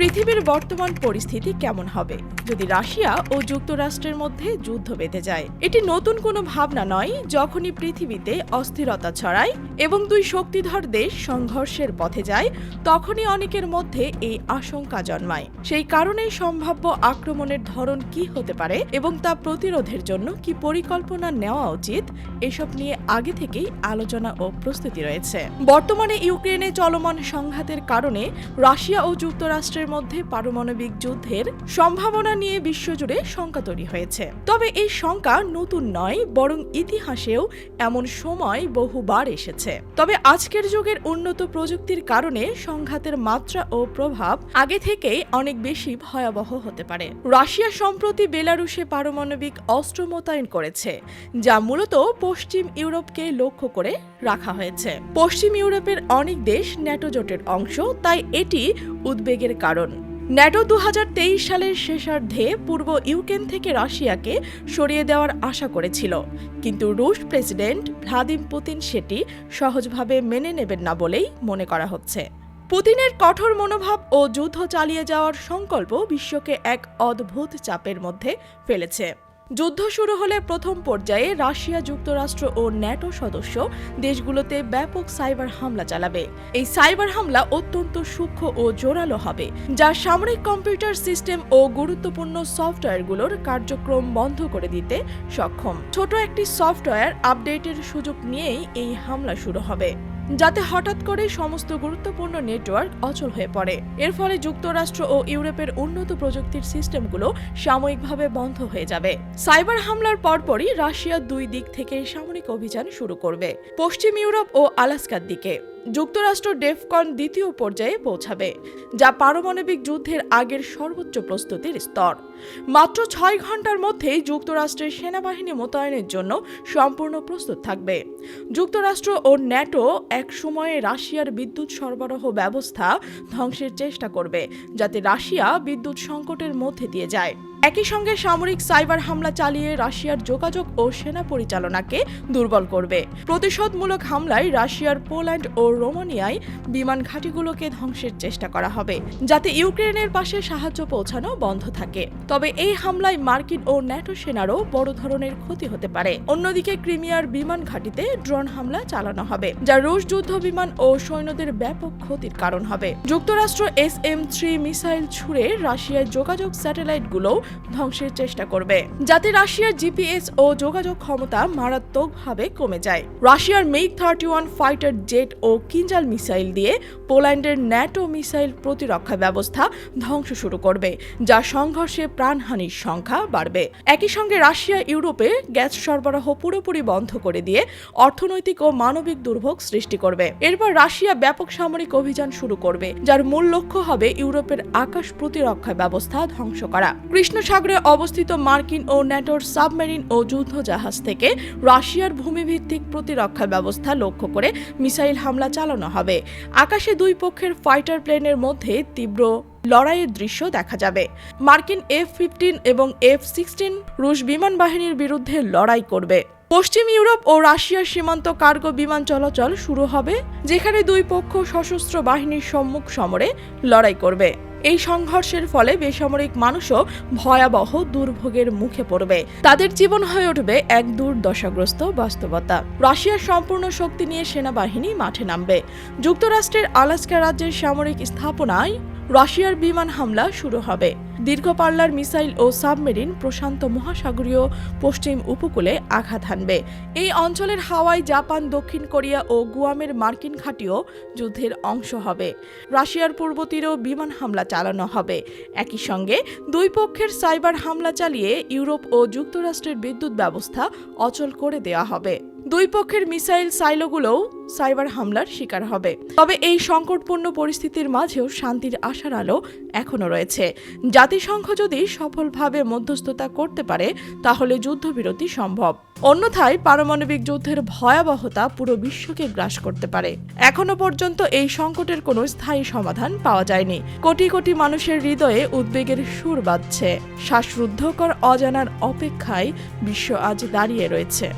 পৃথিবীর বর্তমান পরিস্থিতি কেমন হবে? যদি রাশিয়া ও যুক্তরাষ্ট্রের মধ্যে যুদ্ধ বেঁধে যায়, এটি নতুন কোনো ভাবনা নয় যখনই পৃথিবীতে অস্থিরতা ছড়ায় এবং দুই শক্তিধর দেশ সংঘর্ষের পথে যায়, তখনই অনেকের মধ্যে এই আশঙ্কা জন্মায়। সেই কারণেই সম্ভাব্য আক্রমণের ধরন কি হতে পারে এবং তা প্রতিরোধের জন্য কি পরিকল্পনা নেওয়া উচিত, এসব নিয়ে আগে থেকেই আলোচনা ও প্রস্তুতি রয়েছে। বর্তমানে ইউক্রেনে চলমান সংঘাতের কারণে রাশিয়া ও যুক্তরাষ্ট্রের মধ্যে পারমাণবিক যুদ্ধের সম্ভাবনা নিয়ে বিশ্বজুড়ে শঙ্কা তৈরি হয়েছে। তবে এই শঙ্কা নতুন নয়, বরং ইতিহাসেও এমন সময় বহুবার এসেছে। তবে আজকের যুগের উন্নত প্রযুক্তির কারণে সংঘাতের মাত্রা ও প্রভাব আগে থেকেই অনেক বেশি ভয়াবহ হতে পারে। রাশিয়া সম্প্রতি বেলারুশে পারমাণবিক অস্ত্র মোতায়েন করেছে, যা মূলত পশ্চিম ইউরোপকে লক্ষ্য করে রাখা হয়েছে। পশ্চিম ইউরোপের অনেক দেশ ন্যাটো জোটের অংশ, তাই এটি উদ্বেগের কারণ। ন্যাটো দু হাজার তেইশ সালের শেষার্ধে পূর্ব ইউক্রেন থেকে রাশিয়াকে সরিয়ে দেওয়ার আশা করেছিল। কিন্তু রুশ প্রেসিডেন্ট ভ্লাদিম পুতিন সেটি সহজভাবে মেনে নেবেন না বলেই মনে করা হচ্ছে। পুতিনের কঠোর মনোভাব ও যুদ্ধ চালিয়ে যাওয়ার সংকল্প বিশ্বকে এক অদ্ভুত চাপের মধ্যে ফেলেছে। যুদ্ধ শুরু হলে প্রথম পর্যায়ে রাশিয়া যুক্তরাষ্ট্র ও ন্যাটো সদস্য দেশগুলোতে ব্যাপক সাইবার হামলা চালাবে। এই সাইবার হামলা অত্যন্ত সূক্ষ্ম ও জোরালো হবে, যা সামরিক কম্পিউটার সিস্টেম ও গুরুত্বপূর্ণ সফটওয়্যারগুলোর কার্যক্রম বন্ধ করে দিতে সক্ষম। ছোট একটি সফটওয়্যার আপডেটের সুযোগ নিয়েই এই হামলা শুরু হবে। যাতে হঠাৎ করে সমস্ত গুরুত্বপূর্ণ নেটওয়ার্ক অচল হয়ে পড়ে। এর ফলে যুক্তরাষ্ট্র ও ইউরোপের উন্নত প্রযুক্তির সিস্টেমগুলো সাময়িকভাবে বন্ধ হয়ে যাবে। সাইবার হামলার পরপরই রাশিয়া দুই দিক থেকে সামরিক অভিযান শুরু করবে, পশ্চিম ইউরোপ ও আলাস্কার দিকে। যুক্তরাষ্ট্র ডেফকন দ্বিতীয় পর্যায়ে পৌঁছাবে, যা পারমাণবিক যুদ্ধের আগের সর্বোচ্চ প্রস্তুতির স্তর। মাত্র ছয় ঘণ্টার মধ্যেই যুক্তরাষ্ট্রের সেনাবাহিনী মোতায়েনের জন্য সম্পূর্ণ প্রস্তুত থাকবে। যুক্তরাষ্ট্র ও ন্যাটো এক সময়ে রাশিয়ার বিদ্যুৎ সরবরাহ ব্যবস্থা ধ্বংসের চেষ্টা করবে, যাতে রাশিয়া বিদ্যুৎ সংকটের মধ্যে দিয়ে যায়। একই সঙ্গে সামরিক সাইবার হামলা চালিয়ে রাশিয়ার যোগাযোগ ও সেনা পরিচালনাকে দুর্বল করবে। প্রতিশোধমূলক হামলায় রাশিয়ার পোল্যান্ড ও রোমানিয়ায় বিমান ঘাঁটিগুলোকে ধ্বংসের চেষ্টা করা হবে, যাতে ইউক্রেনের পাশে সাহায্য পৌঁছানো বন্ধ থাকে। তবে এই হামলায় মার্কিন ও ন্যাটো সেনারও বড় ধরনের ক্ষতি হতে পারে। অন্যদিকে ক্রিমিয়ার বিমান ঘাঁটিতে ড্রোন হামলা চালানো হবে, যা রুশ যুদ্ধ বিমান ও সৈন্যদের ব্যাপক ক্ষতির কারণ হবে। যুক্তরাষ্ট্র এস এম থ্রি মিসাইল ছুড়ে রাশিয়ার যোগাযোগ স্যাটেলাইটগুলো ধ্বংসের চেষ্টা করবে। যাতে রাশিয়ার জিপিএস ও যোগাযোগ ক্ষমতা মারাত্মকভাবে কমে যায়। রাশিয়ার MiG thirty one fighter jet ও কিঞ্জাল মিসাইল দিয়ে পোল্যান্ডের ন্যাটো মিসাইল প্রতিরক্ষা ব্যবস্থা ধ্বংস শুরু করবে, যা সংঘর্ষে প্রাণহানির সংখ্যা বাড়বে। একই সঙ্গে রাশিয়া ইউরোপে গ্যাস সরবরাহ পুরোপুরি বন্ধ করে দিয়ে অর্থনৈতিক ও মানবিক দুর্ভোগ সৃষ্টি করবে। এরপর রাশিয়া ব্যাপক সামরিক অভিযান শুরু করবে, যার মূল লক্ষ্য হবে ইউরোপের আকাশ প্রতিরক্ষা ব্যবস্থা ধ্বংস করা। কৃষ্ণ সাগরে অবস্থিত মার্কিন ও ন্যাটোর সাবমেরিন ও যুদ্ধ জাহাজ থেকে রাশিয়ার ভূমিভিত্তিক প্রতিরক্ষা ব্যবস্থা লক্ষ্য করে মিসাইল হামলা চালানো হবে। আকাশে দুই পক্ষের ফাইটার প্লেনের মধ্যে তীব্র লড়াইয়ের দৃশ্য দেখা যাবে। মার্কিন এফ ফিফটিন এবং এফ সিক্সটিন রুশ বিমান বাহিনীর বিরুদ্ধে লড়াই করবে। পশ্চিম ইউরোপ ও রাশিয়ার সীমান্ত কার্গো বিমান চলাচল শুরু হবে, যেখানে দুই পক্ষ সশস্ত্র বাহিনীর সম্মুখ সমরে লড়াই করবে। এই সংঘর্ষের ফলে বেসামরিক মানুষও ভয়াবহ দুর্ভোগের মুখে পড়বে। তাদের জীবন হয়ে উঠবে এক দুর্দশাগ্রস্ত বাস্তবতা। রাশিয়ার সম্পূর্ণ শক্তি নিয়ে সেনাবাহিনী মাঠে নামবে। যুক্তরাষ্ট্রের আলাস্কা রাজ্যের সামরিক স্থাপনায় রাশিয়ার বিমান হামলা শুরু হবে। দীর্ঘ পাল্লার মিসাইল ও সাবমেরিন প্রশান্ত মহাসাগরীয় পশ্চিম উপকূলে আঘাত হানবে। এই অঞ্চলের হাওয়াই, জাপান, দক্ষিণ কোরিয়া ও গুয়ামের মার্কিন ঘাঁটিও যুদ্ধের অংশ হবে। রাশিয়ার পূর্ব তীরেও বিমান হামলা চালানো হবে। একই সঙ্গে দুই পক্ষের সাইবার হামলা চালিয়ে ইউরোপ ও যুক্তরাষ্ট্রের বিদ্যুৎ ব্যবস্থা অচল করে দেওয়া হবে। দুই পক্ষের মিসাইল সাইলোগুলোও সাইবার হামলার শিকার হবে। তবে এই সংকটপূর্ণ পরিস্থিতির মাঝেও শান্তির আশার আলো এখনও রয়েছে। জাতিসংঘ যদি সফলভাবে মধ্যস্থতা করতে পারে, তাহলে যুদ্ধবিরতি সম্ভব। অন্যথায় পারমাণবিক যুদ্ধের ভয়াবহতা পুরো বিশ্বকে গ্রাস করতে পারে। এখনও পর্যন্ত এই সংকটের কোনো স্থায়ী সমাধান পাওয়া যায়নি। কোটি কোটি মানুষের হৃদয়ে উদ্বেগের সুর বাজছে। শ্বাসরুদ্ধকর অজানার অপেক্ষায় বিশ্ব আজ দাঁড়িয়ে রয়েছে।